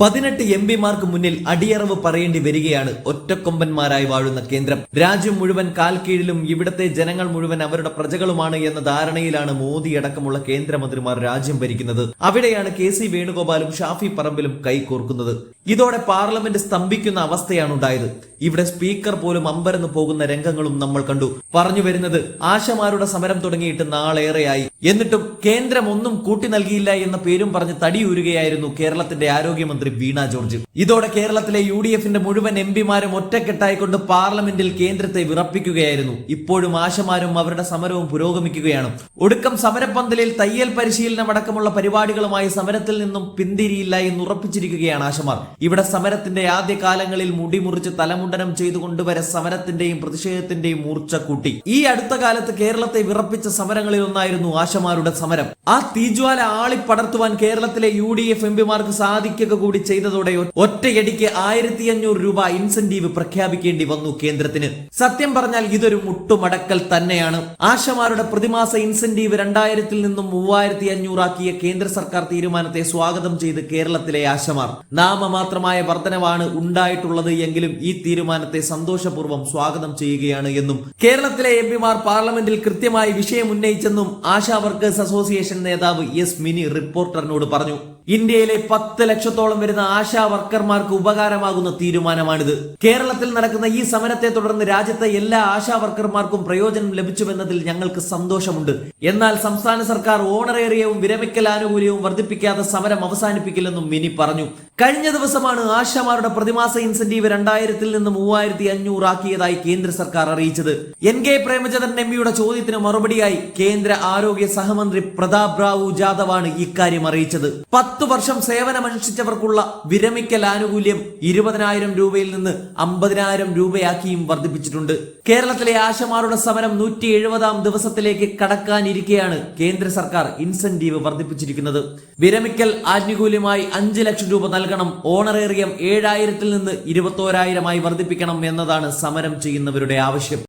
പതിനെട്ട് എം പിമാർക്ക് മുന്നിൽ അടിയറവ് പറയേണ്ടി വരികയാണ് ഒറ്റക്കൊമ്പന്മാരായി വാഴുന്ന കേന്ദ്രം. രാജ്യം മുഴുവൻ കാൽക്കീഴിലും ഇവിടത്തെ ജനങ്ങൾ മുഴുവൻ അവരുടെ പ്രജകളുമാണ് എന്ന ധാരണയിലാണ് മോദി അടക്കമുള്ള കേന്ദ്രമന്ത്രിമാർ രാജ്യം ഭരിക്കുന്നത്. അവിടെയാണ് കെ സി വേണുഗോപാലും ഷാഫി പറമ്പിലും കൈകോർക്കുന്നത് ഇതോടെ പാർലമെന്റ് സ്തംഭിക്കുന്ന അവസ്ഥയാണ് ഉണ്ടായത് ഇവിടെ സ്പീക്കർ പോലും അമ്പരന്ന് പോകുന്ന രംഗങ്ങളും നമ്മൾ കണ്ടു. പറഞ്ഞു വരുന്നത് ആശമാരുടെ സമരം തുടങ്ങിയിട്ട് നാളേറെയായി. എന്നിട്ടും കേന്ദ്രം ഒന്നും കൂട്ടി നൽകിയില്ല എന്ന പേരും പറഞ്ഞ് തടിയൂരുകയായിരുന്നു കേരളത്തിന്റെ ആരോഗ്യമന്ത്രി. വീണ ജോർജ്. ഇതോടെ കേരളത്തിലെ യു ഡി എഫിന്റെ മുഴുവൻ എം പിമാരും ഒറ്റക്കെട്ടായിക്കൊണ്ട് പാർലമെന്റിൽ കേന്ദ്രത്തെ വിറപ്പിക്കുകയായിരുന്നു. ഇപ്പോഴും ആശമാരും അവരുടെ സമരവും പുരോഗമിക്കുകയാണ്. ഒടുക്കം സമരപ്പന്തലിൽ തയ്യൽ പരിശീലനം അടക്കമുള്ള പരിപാടികളുമായി സമരത്തിൽ നിന്നും പിന്തിരിയില്ല എന്ന് ഉറപ്പിച്ചിരിക്കുകയാണ് ആശമാർ. ഇവിടെ സമരത്തിന്റെ ആദ്യ കാലങ്ങളിൽ മുടിമുറിച്ച് തലമുണ്ടനം ചെയ്തുകൊണ്ടുവരെ സമരത്തിന്റെയും പ്രതിഷേധത്തിന്റെയും മൂർച്ച കൂട്ടി. ഈ അടുത്ത കാലത്ത് കേരളത്തെ വിറപ്പിച്ച സമരങ്ങളിൽ ഒന്നായിരുന്നു ആശമാരുടെ സമരം. ആ തീജ്വാല ആളിപ്പടർത്തുവാൻ കേരളത്തിലെ യു ഡി എഫ് എം പിമാർക്ക് സാധിക്കുക കൂടി ചെയ്തതോടെ ഒറ്റയടിക്ക് ആയിരത്തി അഞ്ഞൂറ് രൂപ ഇൻസെന്റീവ് പ്രഖ്യാപിക്കേണ്ടി വന്നു കേന്ദ്രത്തിന്. സത്യം പറഞ്ഞാൽ ഇതൊരു മുട്ടുമടക്കൽ തന്നെയാണ്. ആശമാരുടെ പ്രതിമാസ ഇൻസെന്റീവ് രണ്ടായിരത്തിൽ നിന്നും മൂവായിരത്തി അഞ്ഞൂറാക്കിയ കേന്ദ്ര സർക്കാർ തീരുമാനത്തെ സ്വാഗതം ചെയ്ത് കേരളത്തിലെ ആശമാർ. നാമമാത്രമായ വർധനവാണ് ഉണ്ടായിട്ടുള്ളത് എങ്കിലും ഈ തീരുമാനത്തെ സന്തോഷപൂർവം സ്വാഗതം ചെയ്യുകയാണ് എന്നും. കേരളത്തിലെ എം പിമാർ പാർലമെന്റിൽ കൃത്യമായി വിഷയം ഉന്നയിച്ചെന്നും ആശാ വർക്കേഴ്സ് അസോസിയേഷൻ നേതാവ് എസ് മിനി റിപ്പോർട്ടറിനോട് പറഞ്ഞു. ഇന്ത്യയിലെ പത്ത് ലക്ഷത്തോളം വരുന്ന ആശാ വർക്കർമാർക്ക് ഉപകാരമാകുന്ന തീരുമാനമാണിത്. കേരളത്തിൽ നടക്കുന്ന ഈ സമരത്തെ തുടർന്ന് രാജ്യത്തെ എല്ലാ ആശാ വർക്കർമാർക്കും പ്രയോജനം ലഭിച്ചുവെന്നതിൽ ഞങ്ങൾക്ക് സന്തോഷമുണ്ട്. എന്നാൽ സംസ്ഥാന സർക്കാർ ഓണറേറിയവും വിരമിക്കൽ ആനുകൂല്യവും വർദ്ധിപ്പിക്കാതെ സമരം അവസാനിപ്പിക്കില്ലെന്നും മിനി പറഞ്ഞു. കഴിഞ്ഞ ദിവസമാണ് ആശാമാരുടെ പ്രതിമാസ ഇൻസെന്റീവ് രണ്ടായിരത്തിൽ നിന്ന് മൂവായിരത്തി അഞ്ഞൂറ് ആക്കിയതായി കേന്ദ്ര സർക്കാർ അറിയിച്ചത്. എൻ കെ പ്രേമചന്ദ്രൻ എം പിയുടെ ചോദ്യത്തിന് മറുപടിയായി കേന്ദ്ര ആരോഗ്യ സഹമന്ത്രി പ്രതാപ് റാവു ജാദവാണ് ഇക്കാര്യം അറിയിച്ചത്. പത്ത് വർഷം സേവനമനുഷ്ഠിച്ചവർക്കുള്ള വിരമിക്കൽ ആനുകൂല്യം ഇരുപതിനായിരം രൂപയിൽ നിന്ന് അമ്പതിനായിരം രൂപയാക്കിയും വർദ്ധിപ്പിച്ചിട്ടുണ്ട്. കേരളത്തിലെ ആശമാരുടെ സമരം നൂറ്റി എഴുപതാം ദിവസത്തിലേക്ക് കടക്കാനിരിക്കെയാണ് കേന്ദ്ര സർക്കാർ ഇൻസെന്റീവ് വർദ്ധിപ്പിച്ചിരിക്കുന്നത്. വിരമിക്കൽ ആനുകൂല്യമായി അഞ്ച് ലക്ഷം രൂപ നൽകണം. ഓണറേറിയം ഏഴായിരത്തിൽ നിന്ന് ഇരുപത്തോരായിരമായി വർദ്ധിപ്പിക്കണം എന്നതാണ് സമരം ചെയ്യുന്നവരുടെ ആവശ്യം.